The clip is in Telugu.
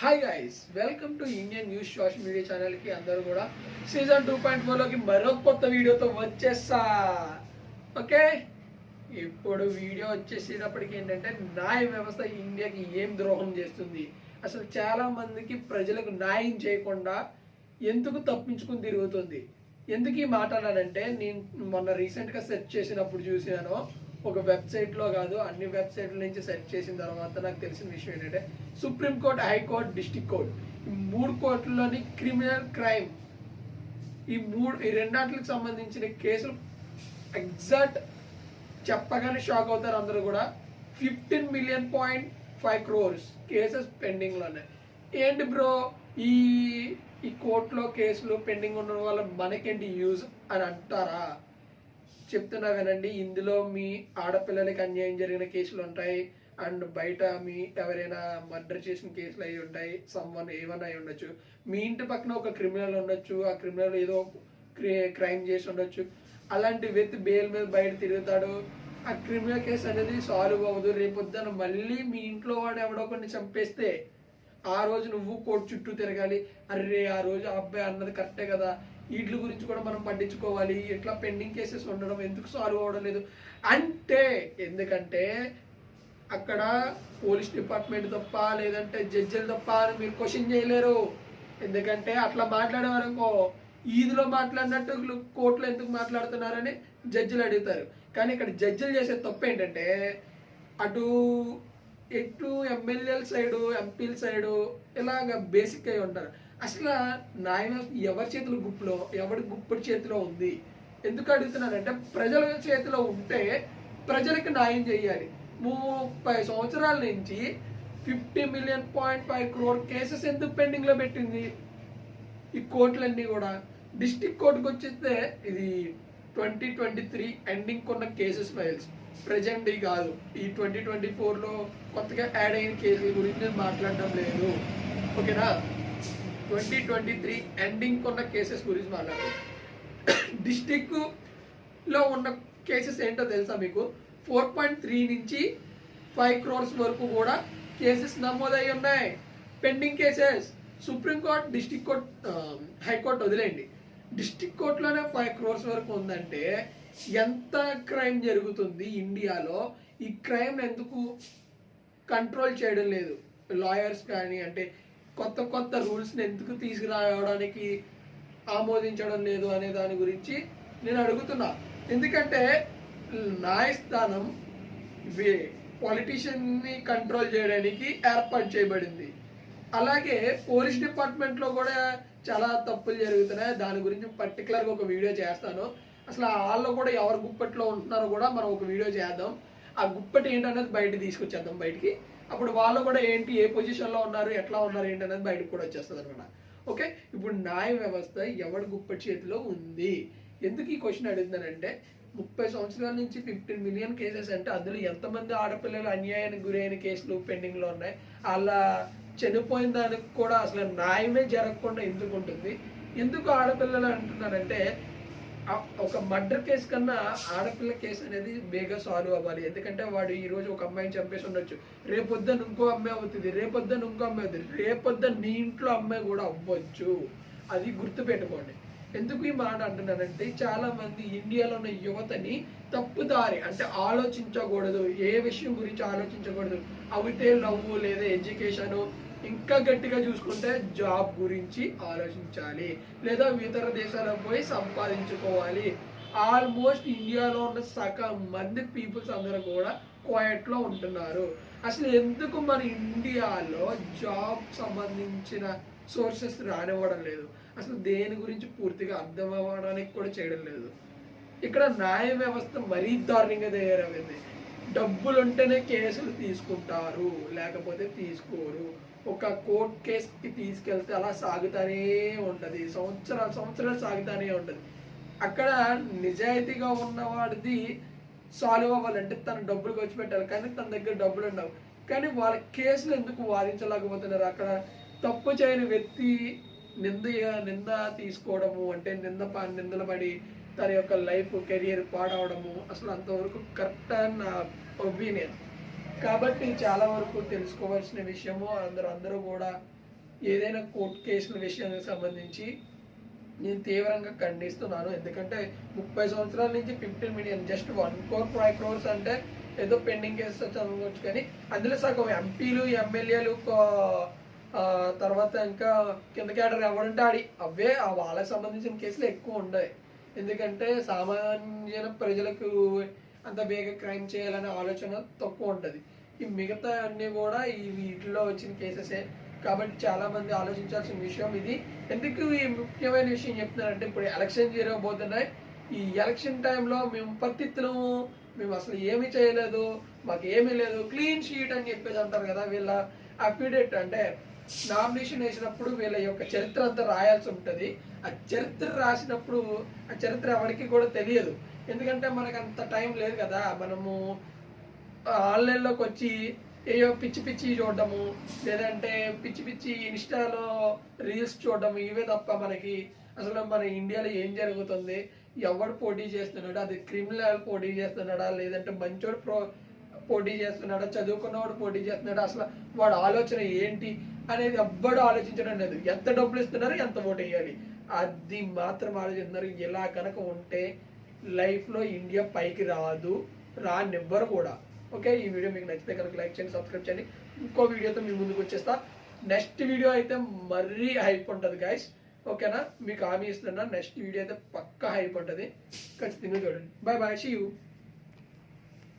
Hi guys welcome to Indian news social media ఛానల్కి అందరూ కూడా సీజన్ టూ పాయింట్ ఫోర్లోకి మరో కొత్త వీడియోతో వచ్చేస్తా. ఓకే ఇప్పుడు వీడియో వచ్చేసేటప్పటికి ఏంటంటే న్యాయ వ్యవస్థ ఇండియాకి ఏం ద్రోహం చేస్తుంది? అసలు చాలా మందికి ప్రజలకు న్యాయం చేయకుండా ఎందుకు తప్పించుకుని తిరుగుతుంది? ఎందుకు ఈ మాట అన్నానంటే నేను మొన్న రీసెంట్గా సెర్చ్ చేసినప్పుడు చూసాను ఒక వెబ్సైట్లో కాదు అన్ని వెబ్సైట్ల నుంచి సెర్చ్ చేసిన తర్వాత నాకు తెలిసిన విషయం ఏంటంటే సుప్రీంకోర్టు హైకోర్టు డిస్టిక్ కోర్ట్ ఈ మూడు కోర్టుల్లోని క్రిమినల్ క్రైమ్ ఈ మూడు ఈ రెండాట్లకు సంబంధించిన కేసులు ఎగ్జాక్ట్ చెప్పగానే షాక్ అవుతారు అందరూ కూడా. Fifteen million point five crores cases పెండింగ్లోనే ఏంటి బ్రో? ఈ ఈ కోర్టులో కేసులు పెండింగ్ ఉండడం వల్ల మనకేంటి యూజ్ అని అంటారా? చెప్తున్నా వినండి ఇందులో మీ ఆడపిల్లలకి అన్యాయం జరిగిన కేసులు ఉంటాయి. అండ్ బయట మీ ఎవరైనా మర్డర్ చేసిన కేసులు అయి ఉంటాయి. సమ్వన్ ఏమైనా అయి ఉండొచ్చు. మీ ఇంటి పక్కన ఒక క్రిమినల్ ఉండొచ్చు. ఆ క్రిమినల్ ఏదో క్రైమ్ చేసి ఉండొచ్చు. అలాంటి వ్యక్తి బెయిల్ మీద బయట తిరుగుతాడు. ఆ క్రిమినల్ కేసు అనేది సాల్వ్ అవ్వదు. రేపొద్దున మళ్ళీ మీ ఇంట్లో వాడు ఎవడో కొన్ని చంపేస్తే ఆ రోజు నువ్వు కోర్టు చుట్టూ తిరగాలి. అరే ఆ రోజు ఆ అబ్బాయి అన్నది కరెక్టే కదా. వీటి గురించి కూడా మనం పట్టించుకోవాలి ఇట్లా పెండింగ్ కేసెస్ ఉండడం ఎందుకు సాల్వ్ అవ్వడం లేదు? అంటే ఎందుకంటే అక్కడ పోలీస్ డిపార్ట్మెంట్ తప్ప లేదంటే జడ్జిలు తప్ప అని మీరు క్వశ్చన్ చేయలేరు. ఎందుకంటే అట్లా మాట్లాడేవారనుకో ఈదిలో మాట్లాడినట్టు కోర్టులో ఎందుకు మాట్లాడుతున్నారని జడ్జిలు అడుగుతారు. కానీ ఇక్కడ జడ్జిలు చేసే తప్పు ఏంటంటే అటు ఎటు ఎమ్మెల్యేల సైడు ఎంపీల సైడు ఇలాగ బేసిక్ అయి ఉంటారు. అసలు నాయన ఎవరి చేతిలో గుప్పులో ఎవరి గుప్పటి చేతిలో ఉంది? ఎందుకు అడుగుతున్నానంటే ప్రజల చేతిలో ఉంటే ప్రజలకు న్యాయం చేయాలి. ముప్పై సంవత్సరాల నుంచి fifty million point five crore cases ఎందుకు పెండింగ్లో పెట్టింది? ఈ కోర్టులన్నీ కూడా. డిస్టిక్ కోర్టుకు వచ్చేస్తే ఇది ట్వంటీ ట్వంటీ త్రీ ఎండింగ్ కొన్న కేసెస్ ఫైల్స్. ప్రజెంట్ కాదు. ఈ ట్వంటీ ట్వంటీ ఫోర్లో కొత్తగా యాడ్ అయిన కేసుల గురించి నేను మాట్లాడడం లేదు. ఓకేనా? ట్వంటీ ట్వంటీ త్రీ ఎండింగ్ కొన్న కేసెస్ గురించి మాట్లాడతాను డిస్టిక్లో ఉన్న కేసెస్ ఏంటో తెలుసా మీకు? ఫోర్ పాయింట్ త్రీ నుంచి ఫైవ్ క్రోర్స్ వరకు కూడా కేసెస్ నమోదై ఉన్నాయి. Pending cases supreme court district court high court వదిలేయండి. డిస్టిక్ కోర్టులోనే ఫైవ్ క్రోర్స్ వరకు ఉందంటే ఎంత క్రైమ్ జరుగుతుంది ఇండియాలో? ఈ క్రైమ్ ఎందుకు కంట్రోల్ చేయడం లేదు? లాయర్స్ కానీ అంటే కొత్త కొత్త రూల్స్ని ఎందుకు తీసుకురావడానికి ఆమోదించడం లేదు అనే దాని గురించి నేను అడుగుతున్నా. ఎందుకంటే న్యాయస్థానం పొలిటీషియన్ని కంట్రోల్ చేయడానికి ఏర్పాటు చేయబడింది. అలాగే పోలీస్ డిపార్ట్మెంట్లో కూడా చాలా తప్పులు జరుగుతున్నాయి. దాని గురించి పర్టికులర్గా ఒక వీడియో చేస్తాను. అసలు వాళ్ళు కూడా ఎవరు గుప్పట్లో ఉంటున్నారో కూడా మనం ఒక వీడియో చేద్దాం. ఆ గుప్పటి ఏంటనేది బయట తీసుకొచ్చేద్దాం బయటికి. అప్పుడు వాళ్ళు కూడా ఏంటి ఏ పొజిషన్లో ఉన్నారు ఎట్లా ఉన్నారు ఏంటి అనేది బయటకు కూడా వచ్చేస్తుంది అనమాట. ఓకే? ఇప్పుడు న్యాయ వ్యవస్థ ఎవరి గుప్పటి చేతిలో ఉంది? ఎందుకు ఈ క్వశ్చన్ అడిగిందనంటే ముప్పై సంవత్సరాల నుంచి ఫిఫ్టీన్ మిలియన్ కేసెస్ అంటే అందులో ఎంతమంది ఆడపిల్లలు అన్యాయానికి గురైన కేసులు పెండింగ్లో ఉన్నాయి? అలా చనిపోయిన దానికి కూడా అసలు న్యాయమే జరగకుండా ఎందుకు ఉంటుంది? ఎందుకు ఆడపిల్లలు అంటున్నారంటే ఒక మర్డర్ కేసు కన్నా ఆడపిల్ల కేసు అనేది బేగా సాల్వ్ అవ్వాలి. ఎందుకంటే వాడు ఈ రోజు ఒక అమ్మాయిని చంపేసి ఉండొచ్చు. రేపొద్దున ఇంకో అమ్మాయి అవుతుంది. రేపొద్దున ఇంకో అమ్మాయి అవుతుంది. రేపొద్దున నీ ఇంట్లో అమ్మాయి కూడా అవ్వచ్చు. అది గుర్తుపెట్టుకోండి. ఎందుకు ఈ మాట అంటున్నానంటే చాలా మంది ఇండియాలో ఉన్న యువతని తప్పుదారి అంటే ఆలోచించకూడదు. ఏ విషయం గురించి ఆలోచించకూడదు. అవితే లవ్ లేదా ఎడ్యుకేషను ఇంకా గట్టిగా చూసుకుంటే జాబ్ గురించి ఆలోచించాలి. లేదా ఇతర దేశాలకు పోయి సంపాదించుకోవాలి. ఆల్మోస్ట్ ఇండియాలో ఉన్న సగం మంది పీపుల్స్ అందరూ కూడా క్వయట్లో ఉంటున్నారు. అసలు ఎందుకు మన ఇండియాలో జాబ్ సంబంధించిన సోర్సెస్ రానివ్వడం లేదు? అసలు దేని గురించి పూర్తిగా అర్థం అవ్వడానికి కూడా చేయడం లేదు. ఇక్కడ న్యాయ వ్యవస్థ మరీ దారుణంగా తయారమైంది డబ్బులు ఉంటేనే కేసులు తీసుకుంటారు లేకపోతే తీసుకోరు. ఒక కోర్ట్ కేసుకి తీసుకెళ్తే అలా సాగుతానే ఉంటుంది. సంవత్సరాలు సంవత్సరాలు సాగుతానే ఉంటుంది. అక్కడ నిజాయితీగా ఉన్నవాడిది సాల్వ్ అవ్వాలంటే తన డబ్బులు ఖర్చు పెట్టాలి. కానీ తన దగ్గర డబ్బులు ఉండవు. కానీ వాళ్ళ కేసులు ఎందుకు వాదించలేకపోతున్నారు? అక్కడ తప్పు చేయని వ్యక్తి నింద నింద తీసుకోవడము అంటే నింద నిందలు పడి తన యొక్క లైఫ్ కెరియర్ పాడవడము అసలు అంతవరకు కరెక్ట్ నా ఒపీనియన్. కాబట్టి చాలా వరకు తెలుసుకోవాల్సిన విషయము. అందరూ అందరూ కూడా ఏదైనా కోర్టు కేసుల విషయానికి సంబంధించి నేను తీవ్రంగా ఖండిస్తున్నాను. ఎందుకంటే ముప్పై సంవత్సరాల నుంచి fifteen million just one crore five crores అంటే ఏదో పెండింగ్ కేసు చదవచ్చు కానీ అందులో సగం ఎంపీలు ఎమ్మెల్యేలు తర్వాత ఇంకా కింద కేటర్ ఎవడంటే ఆడి అవే ఆ వాళ్ళకి సంబంధించిన కేసులు ఎక్కువ ఉండవు. ఎందుకంటే సామాన్య ప్రజలకు అంత బేగ క్రైమ్ చేయాలనే ఆలోచన తక్కువ ఉంటుంది. ఈ మిగతా అన్ని కూడా ఈ వీటిలో వచ్చిన కేసెసే. కాబట్టి చాలా మంది ఆలోచించాల్సిన విషయం ఇది. ఎందుకు ఈ ముఖ్యమైన విషయం చెప్తున్నారంటే ఇప్పుడు ఎలక్షన్ జరగబోతున్నాయి. ఈ ఎలక్షన్ టైంలో మేము పత్తిత్తులము మేము అసలు ఏమి చేయలేదు. మాకు ఏమీ లేదు. క్లీన్ షీట్ అని చెప్పేసి అంటారు కదా వీళ్ళ అఫిడేట్ అంటే నామినేషన్ వేసినప్పుడు వీళ్ళ యొక్క చరిత్ర అంతా రాయాల్సి ఉంటుంది. ఆ చరిత్ర రాసినప్పుడు ఆ చరిత్ర ఎవరికి కూడా తెలియదు. ఎందుకంటే మనకు అంత టైం లేదు కదా. మనము ఆన్లైన్లోకి వచ్చి ఏయో పిచ్చి పిచ్చి చూడడము లేదంటే పిచ్చి పిచ్చి ఇన్స్టాలో రీల్స్ చూడడము ఇవే తప్ప మనకి అసలు మన ఇండియాలో ఏం జరుగుతుంది? ఎవడు పోటీ చేస్తున్నాడు? అది క్రిమినల్ పోటీ చేస్తున్నాడా? లేదంటే మంచోడు ప్రో పోటీ చేస్తున్నాడా? చదువుకున్నవాడు పోటీ చేస్తున్నాడా? అసలు వాడు ఆలోచన ఏంటి? అనేది ఎవ్వడూ ఆలోచించడం లేదు. ఎంత డబ్బులు ఇస్తున్నారు ఎంత ఓటు వేయాలి? అది మాత్రం ఆలోచిస్తున్నారు. ఇలా కనుక ఉంటే లైఫ్లో ఇండియా పైకి రాదు రానివ్వరు కూడా. ఓకే ఈ వీడియో మీకు నచ్చితే కనుక లైక్ చేయండి సబ్స్క్రైబ్ చేయండి. ఇంకో వీడియోతో మీ ముందుకు వచ్చేస్తా. నెక్స్ట్ వీడియో అయితే మరీ హైప్ ఉంటుంది గైస్ ఓకేనా? మీకు హామీ ఇస్తున్నా నెక్స్ట్ వీడియో అయితే పక్కా హైప్ ఉంటుంది. ఖచ్చితంగా చూడండి. Bye bye she you